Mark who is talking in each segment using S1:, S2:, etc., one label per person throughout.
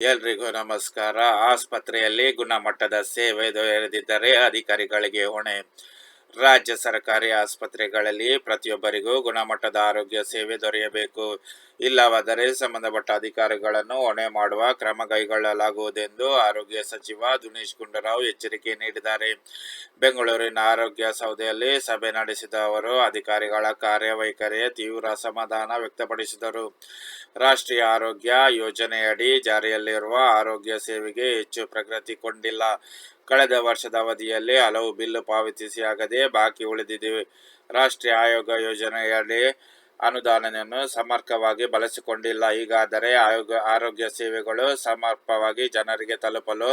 S1: ಎಲ್ರಿಗೂ ನಮಸ್ಕಾರ. ಆಸ್ಪತ್ರೆಯಲ್ಲಿ ಗುಣಮಟ್ಟದ ಸೇವೆ ದೊರೆಯದಿದ್ದರೆ ಅಧಿಕಾರಿಗಳಿಗೆ ಹೊಣೆ. ರಾಜ್ಯ ಸರ್ಕಾರಿ ಆಸ್ಪತ್ರೆಗಳಲ್ಲಿ ಪ್ರತಿಯೊಬ್ಬರಿಗೂ ಗುಣಮಟ್ಟದ ಆರೋಗ್ಯ ಸೇವೆ ದೊರೆಯಬೇಕು. ಇಲ್ಲವಾದರೆ ಸಂಬಂಧಪಟ್ಟ ಅಧಿಕಾರಿಗಳನ್ನು ಹೊಣೆ ಮಾಡುವ ಕ್ರಮ ಕೈಗೊಳ್ಳಲಾಗುವುದೆಂದು ಆರೋಗ್ಯ ಸಚಿವ ದಿನೇಶ್ ಗುಂಡೂರಾವ್ ಎಚ್ಚರಿಕೆ ನೀಡಿದ್ದಾರೆ. ಬೆಂಗಳೂರಿನ ಆರೋಗ್ಯ ಸೌಧೆಯಲ್ಲಿ ಸಭೆ ನಡೆಸಿದ ಅವರು, ಅಧಿಕಾರಿಗಳ ಕಾರ್ಯವೈಖರಿಯ ತೀವ್ರ ಅಸಮಾಧಾನ ವ್ಯಕ್ತಪಡಿಸಿದರು. ರಾಷ್ಟ್ರೀಯ ಆರೋಗ್ಯ ಯೋಜನೆಯಡಿ ಜಾರಿಯಲ್ಲಿರುವ ಆರೋಗ್ಯ ಸೇವೆಗೆ ಹೆಚ್ಚು ಪ್ರಗತಿ ಕೊಂಡಿಲ್ಲ. ಕಳೆದ ವರ್ಷದ ಅವಧಿಯಲ್ಲಿ ಹಲವು ಬಿಲ್ಲು ಪಾವತಿಸಿ ಆಗದೆ ಬಾಕಿ ಉಳಿದಿದೆ. ರಾಷ್ಟ್ರೀಯ ಆಯೋಗ ಯೋಜನೆಯಡಿ ಅನುದಾನವನ್ನು ಸಮರ್ಥವಾಗಿ ಬಳಸಿಕೊಂಡಿಲ್ಲ. ಹೀಗಾದರೆ ಆಯೋಗ, ಆರೋಗ್ಯ ಸೇವೆಗಳು ಸಮರ್ಪವಾಗಿ ಜನರಿಗೆ ತಲುಪಲು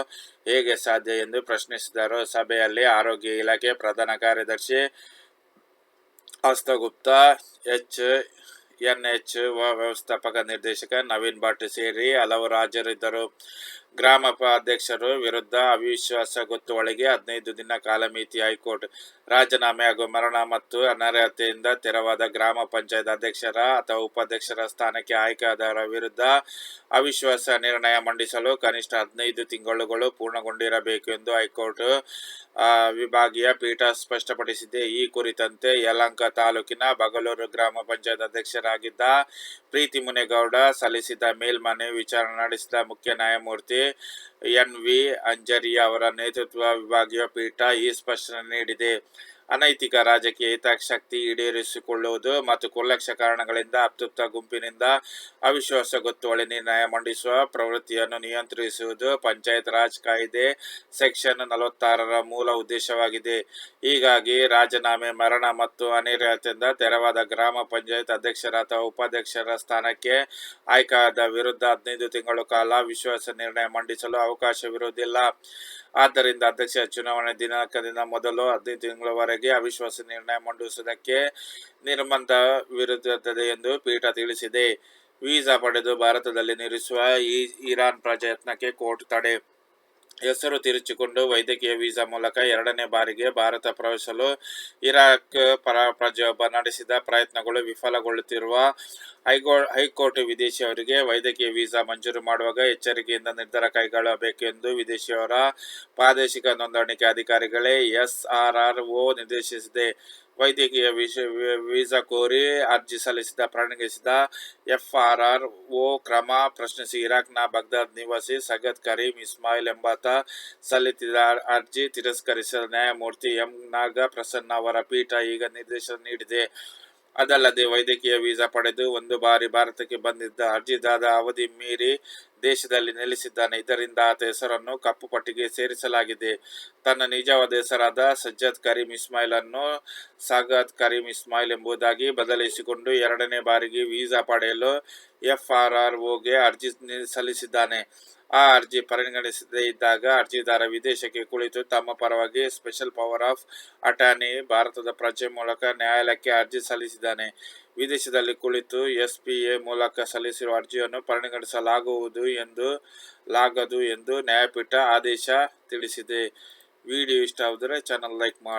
S1: ಹೇಗೆ ಸಾಧ್ಯ ಎಂದು ಪ್ರಶ್ನಿಸಿದರು. ಸಭೆಯಲ್ಲಿ ಆರೋಗ್ಯ ಇಲಾಖೆ ಪ್ರಧಾನ ಕಾರ್ಯದರ್ಶಿ ಹಸ್ತಗುಪ್ತ ಎಚ್. ಎನ್ ಎಚ್ ವ್ಯವಸ್ಥಾಪಕ ನಿರ್ದೇಶಕ ನವೀನ್ ಭಟ್ ಸೇರಿ ಹಲವು ರಾಜರಿದ್ದರು ಗ್ರಾಮ ಅಧ್ಯಕ್ಷರು ವಿರುದ್ಧ ಅವಿಶ್ವಾಸ ಗೊತ್ತುವಳಿಗೆ ಹದಿನೈದು ದಿನ ಕಾಲಮಿತಿ ಹೈಕೋರ್ಟ್ ರಾಜೀನಾಮೆ ಹಾಗೂ ಮರಣ ಮತ್ತು ಅನರ್ಹತೆಯಿಂದ ತೆರವಾದ ಗ್ರಾಮ ಪಂಚಾಯತ್ ಅಧ್ಯಕ್ಷರ ಅಥವಾ ಉಪಾಧ್ಯಕ್ಷರ ಸ್ಥಾನಕ್ಕೆ ಆಯ್ಕೆಯಾದವರ ವಿರುದ್ಧ ಅವಿಶ್ವಾಸ ನಿರ್ಣಯ ಮಂಡಿಸಲು ಕನಿಷ್ಠ ಹದಿನೈದು ತಿಂಗಳುಗಳು ಪೂರ್ಣಗೊಂಡಿರಬೇಕು ಎಂದು ಹೈಕೋರ್ಟ್ ವಿಭಾಗೀಯ ಪೀಠ ಸ್ಪಷ್ಟಪಡಿಸಿದೆ. ಈ ಕುರಿತಂತೆ ಯಲಂಕ ತಾಲೂಕಿನ ಬಗಲೂರು ಗ್ರಾಮ ಪಂಚಾಯತ್ ಅಧ್ಯಕ್ಷರಾಗಿದ್ದ ಪ್ರೀತಿ ಮುನೇಗೌಡ ಸಲ್ಲಿಸಿದ ಮೇಲ್ಮನೆ ವಿಚಾರಣೆ ನಡೆಸಿದ ಮುಖ್ಯ ನ್ಯಾಯಮೂರ್ತಿ ಎನ್ ವಿ ಅಂಜರಿಯ ಅವರ ನೇತೃತ್ವ ವಿಭಾಗೀಯ ಪೀಠ ಈ ಸ್ಪಷ್ಟನೆ ನೀಡಿದೆ. ಅನೈತಿಕ ರಾಜಕೀಯ ಹಿತಾಸಕ್ತಿ ಈಡೇರಿಸಿಕೊಳ್ಳುವುದು ಮತ್ತು ಕುರ್ಲಕ್ಷ ಕಾರಣಗಳಿಂದ, ಅತೃಪ್ತ ಗುಂಪಿನಿಂದ ಅವಿಶ್ವಾಸ ಗೊತ್ತುವಳಿ ನಿರ್ಣಯ ಮಂಡಿಸುವ ಪ್ರವೃತ್ತಿಯನ್ನು ನಿಯಂತ್ರಿಸುವುದು ಪಂಚಾಯತ್ ರಾಜ್ ಕಾಯ್ದೆ ಸೆಕ್ಷನ್ ನಲವತ್ತಾರರ ಮೂಲ ಉದ್ದೇಶವಾಗಿದೆ. ಹೀಗಾಗಿ ರಾಜೀನಾಮೆ, ಮರಣ ಮತ್ತು ಅನಿರ್ಹತೆಯಿಂದ ತೆರವಾದ ಗ್ರಾಮ ಪಂಚಾಯತ್ ಅಧ್ಯಕ್ಷರ ಅಥವಾ ಉಪಾಧ್ಯಕ್ಷರ ಸ್ಥಾನಕ್ಕೆ ಆಯ್ಕೆಯಾದ ವಿರುದ್ಧ ಹದಿನೈದು ತಿಂಗಳು ಕಾಲ ವಿಶ್ವಾಸ ನಿರ್ಣಯ ಮಂಡಿಸಲು ಅವಕಾಶವಿರುವುದಿಲ್ಲ. ಆದ್ದರಿಂದ ಅಧ್ಯಕ್ಷ ಚುನಾವಣೆ ದಿನಾಂಕದಿಂದ ಮೊದಲು ಹದಿನೈದು ತಿಂಗಳವರೆಗೆ ಅವಿಶ್ವಾಸ ನಿರ್ಣಯ ಮಂಡಿಸುವುದಕ್ಕೆ ನಿರ್ಬಂಧವಿರುತ್ತದೆ ಎಂದು ಪೀಠ ತಿಳಿಸಿದೆ. ವೀಸಾ ಪಡೆದು ಭಾರತದಲ್ಲಿ ನಿಲ್ಲಿಸುವ ಈ ಇರಾನ್ ಪ್ರಯತ್ನಕ್ಕೆ ಕೋರ್ಟ್ ತಡೆ. ಹೆಸರು ತಿರುಚಿಕೊಂಡು ವೈದ್ಯಕೀಯ ವೀಸಾ ಮೂಲಕ ಎರಡನೇ ಬಾರಿಗೆ ಭಾರತ ಪ್ರವೇಶಿಸಲು ಇರಾಕ್ ಪರ ಪ್ರಜೆಯೊಬ್ಬ ನಡೆಸಿದ ಪ್ರಯತ್ನಗಳು ವಿಫಲಗೊಳ್ಳುತ್ತಿರುವ ಹೈಕೋ ಹೈಕೋರ್ಟ್ ವಿದೇಶಿಯವರಿಗೆ ವೈದ್ಯಕೀಯ ವೀಸಾ ಮಂಜೂರು ಮಾಡುವಾಗ ಎಚ್ಚರಿಕೆಯಿಂದ ನಿರ್ಧಾರ ಕೈಗೊಳ್ಳಬೇಕೆಂದು ವಿದೇಶಿಯವರ ಪ್ರಾದೇಶಿಕ ನೋಂದಣಿಕೆ ಅಧಿಕಾರಿಗಳೇ ಎಸ್ಆರ್ಆರ್ಒ ನಿರ್ದೇಶಿಸಿದೆ. ವೈದ್ಯಕೀಯ ವೀಸಾ ಕೋರಿ ಅರ್ಜಿ ಸಲ್ಲಿಸಿದ ಪರಿಗಣಿಸಿದ ಎಫ್ಆರ್ಆರ್ ಓ ಕ್ರಮ ಪ್ರಶ್ನಿಸಿ ಇರಾಕ್ನ ಬಗ್ದಾದ್ ನಿವಾಸಿ ಸಗತ್ ಕರೀಂ ಇಸ್ಮಾಯಿಲ್ ಎಂಬಾತ ಸಲ್ಲಿಸಿದ ಅರ್ಜಿ ತಿರಸ್ಕರಿಸಿದ ನ್ಯಾಯಮೂರ್ತಿ ಎಂ. ನಾಗ ಪ್ರಸನ್ನ ಅವರ ಪೀಠ ಈಗ ನಿರ್ದೇಶನ ನೀಡಿದೆ. ಅದಲ್ಲದೆ ವೈದ್ಯಕೀಯ ವೀಸಾ ಪಡೆದು ಒಂದು ಬಾರಿ ಭಾರತಕ್ಕೆ ಬಂದಿದ್ದ ಅರ್ಜಿದಾರ ಅವಧಿ ಮೀರಿ ದೇಶದಲ್ಲಿ ನೆಲೆಸಿದ್ದಾನೆ. ಇದರಿಂದ ಆತ ಹೆಸರನ್ನು ಕಪ್ಪು ಪಟ್ಟಿಗೆ ಸೇರಿಸಲಾಗಿದೆ. ತನ್ನ ನಿಜವಾದ ಹೆಸರಾದ ಸಜ್ಜದ್ ಕರೀಂ ಇಸ್ಮಾಯಿಲ್ ಅನ್ನು ಸಾಗತ್ ಕರೀಂ ಇಸ್ಮಾಯಿಲ್ ಎಂಬುದಾಗಿ ಬದಲಿಸಿಕೊಂಡು ಎರಡನೇ ಬಾರಿಗೆ ವೀಸಾ ಪಡೆಯಲು ಎಫ್ ಆರ್ ಆರ್ ಓಗೆ ಅರ್ಜಿ ಸಲ್ಲಿಸಿದ್ದಾನೆ. ಆ ಅರ್ಜಿ ಪರಿಗಣಿಸದೇ ಇದ್ದಾಗ ಅರ್ಜಿದಾರ ವಿದೇಶಕ್ಕೆ ಕುಳಿತು ತಮ್ಮ ಪರವಾಗಿ ಸ್ಪೆಷಲ್ ಪವರ್ ಆಫ್ ಅಟಾರ್ನಿ ಭಾರತದ ಪ್ರಜೆ ಮೂಲಕ ನ್ಯಾಯಾಲಯಕ್ಕೆ ಅರ್ಜಿ ಸಲ್ಲಿಸಿದ್ದಾನೆ. ವಿದೇಶದಲ್ಲಿ ಕುಳಿತು ಎಸ್ಪಿಎ ಮೂಲಕ ಸಲ್ಲಿಸಿರುವ ಅರ್ಜಿಯನ್ನು ಪರಿಗಣಿಸಲಾಗುವುದು ಎಂದು ಲಾಗದು ಎಂದು ನ್ಯಾಯಪೀಠ ಆದೇಶ ತಿಳಿಸಿದೆ. ವಿಡಿಯೋ ಇಷ್ಟ ಆದರೆ ಚಾನಲ್ ಲೈಕ್ ಮಾಡಿ